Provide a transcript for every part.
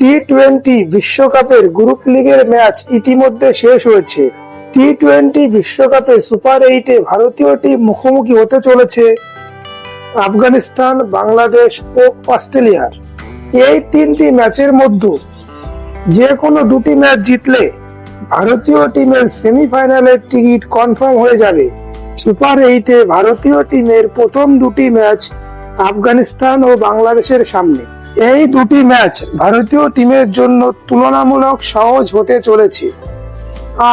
টি twenty বিশ্বকাপের group লিগের match ইতিমধ্যে শেষ হয়েছে। টি টোয়েন্টি বিশ্বকাপে সুপার এইটে ভারতীয় টিম মুখোমুখি হতে চলেছে আফগানিস্তান, বাংলাদেশ ও অস্ট্রেলিয়ার এই তিনটি ম্যাচের মধ্যে যে কোনো দুটি ম্যাচ জিতলে ভারতীয় টিমের সেমিফাইনালের টিকিট কনফার্ম হয়ে যাবে। সুপার এইটে ভারতীয় টিমের প্রথম দুটি ম্যাচ আফগানিস্তান ও বাংলাদেশের সামনে। এই দুটি ম্যাচ ভারতীয় টিমের জন্য তুলনামূলক সহজ হতে চলেছে।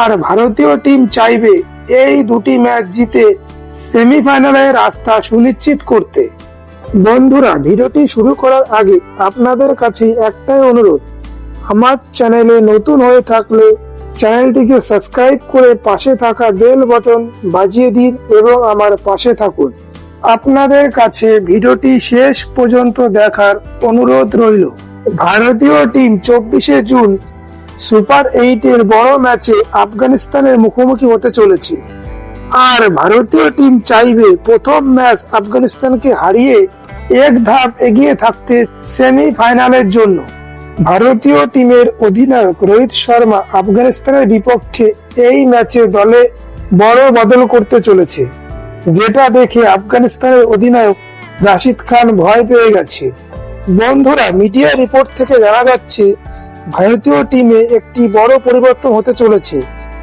আর ভারতীয় টিম চাইবে এই দুটি ম্যাচ জিতে সেমিফাইনালের রাস্তা সুনিশ্চিত করতে। বন্ধুরা, ভিডিওটি শুরু করার আগে আপনাদের কাছে একটাই অনুরোধ। আমার চ্যানেলে নতুন হয়ে থাকলে চ্যানেলটিকে সাবস্ক্রাইব করে পাশে থাকা বেল বাটন বাজিয়ে দিন এবং আমার পাশে থাকুন। আপনাদের কাছে ভিডিওটি শেষ পর্যন্ত দেখার অনুরোধ রইল। ভারতীয় টিম চব্বিশে জুন সুপার এইটের বড় ম্যাচে আফগানিস্তানের মুখোমুখি হতে চলেছে। আর ভারতীয় টিম চাইবে প্রথম ম্যাচ আফগানিস্তানকে হারিয়ে এক ধাপ এগিয়ে থাকতে সেমিফাইনালের জন্য। ভারতীয় টিমের অধিনায়ক রোহিত শর্মা আফগানিস্তানের বিপক্ষে এই ম্যাচে দলে বড় বদল করতে চলেছে। যেটা দেখে আফগানিস্তানের অধিনায়ক রাশিদ খান ভয় পেয়ে গেছে। বন্ধুরা, মিডিয়া রিপোর্ট থেকে জানা যাচ্ছে, ভারতীয় টিমে একটি বড় পরিবর্তন হতে চলেছে।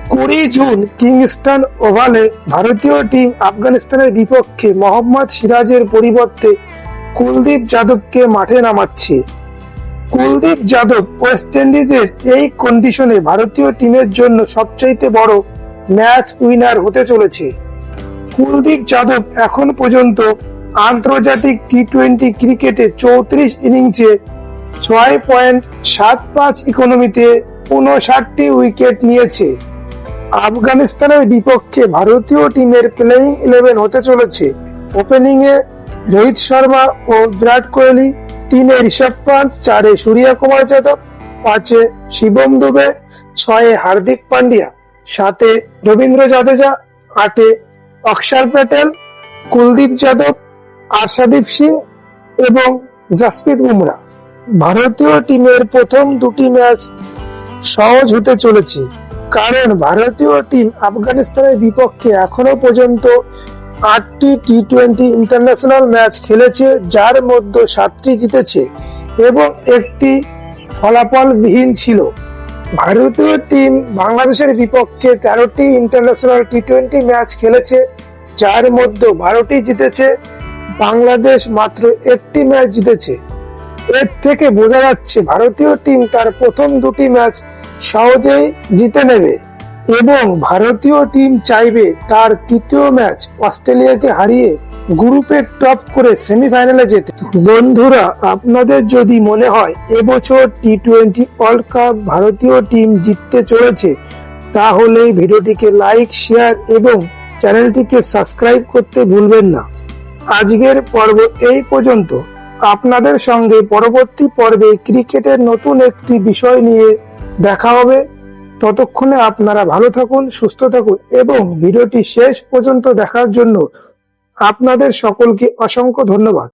কুড়ি জুন কিংস্টন ওভালে ভারতীয় টিম আফগানিস্তানের বিপক্ষে মোহাম্মদ সিরাজের পরিবর্তে কুলদীপ যাদবকে মাঠে নামাচ্ছে। কুলদীপ যাদব ওয়েস্ট ইন্ডিজের এই কন্ডিশনে ভারতীয় টিমের জন্য সবচাইতে বড় ম্যাচ উইনার হতে চলেছে। কুলদীপ যাদব এখন পর্যন্ত আন্তর্জাতিক টি টোয়েন্টি ক্রিকেটে চৌত্রিশ ইনিংসে ছয় পয়েন্ট সাত পাঁচ ইকোনমিতে উনষাটটি উইকেট নিয়েছে। আফগানিস্তানের বিপক্ষে ভারতীয় টিমের প্লেইং ইলেভেন হতে চলেছে। ওপেনিং এ রোহিত শর্মা ও বিরাট কোহলি, তিনে ঋষভ পান্ত চারে সূর্য কুমার যাদব, পাঁচে শিবম দুবে, ছয়ে হার্দিক পান্ডিয়া, সাতে রবীন্দ্র জাদেজা, আটে অক্ষর প্যাটেল, কুলদীপ যাদব, আশাদীপ সিং এবং জাসপ্রীত বুমরা। ভারতীয় টিমের প্রথম দুটি ম্যাচ সহজ হতে চলেছে, কারণ ভারতীয় টিম আফগানিস্তানের বিপক্ষে এখনও পর্যন্ত আটটি টি টোয়েন্টি ইন্টারন্যাশনাল ম্যাচ খেলেছে, যার মধ্যে সাতটি জিতেছে এবং একটি ফলাফলবিহীন ছিল। ভারতীয় টিম বাংলাদেশের বিপক্ষে তেরোটি ইন্টারন্যাশনাল টি টোয়েন্টি ম্যাচ খেলেছে যার মধ্যে বারোটি জিতেছে। বাংলাদেশ মাত্র একটি ম্যাচ জিতেছে। এর থেকে বোঝা যাচ্ছে ভারতীয় টিম তার প্রথম দুটি ম্যাচ সহজেই জিতে নেবে এবং ভারতীয় টিম চাইবে তার তৃতীয় ম্যাচ অস্ট্রেলিয়াকে হারিয়ে গ্রুপে টপ করে সেমিফাইনালে যেতে। বন্ধুরা, আপনাদের যদি মনে হয় এবছর টি টোয়েন্টি ওয়ার্ল্ড কাপ ভারতীয় টিম জিততে চলেছে, তাহলে ভিডিওটিকে লাইক, শেয়ার এবং চ্যানেলটিকে সাবস্ক্রাইব করতে ভুলবেন না। আজকের পর্ব এই পর্যন্ত। আপনাদের সঙ্গে পরবর্তী পর্বে ক্রিকেটের নতুন একটি বিষয় নিয়ে দেখা হবে। ততক্ষণে আপনারা ভালো থাকুন, সুস্থ থাকুন এবং ভিডিওটি শেষ পর্যন্ত দেখার জন্য আপনাদের সকলকে অসংখ্য ধন্যবাদ।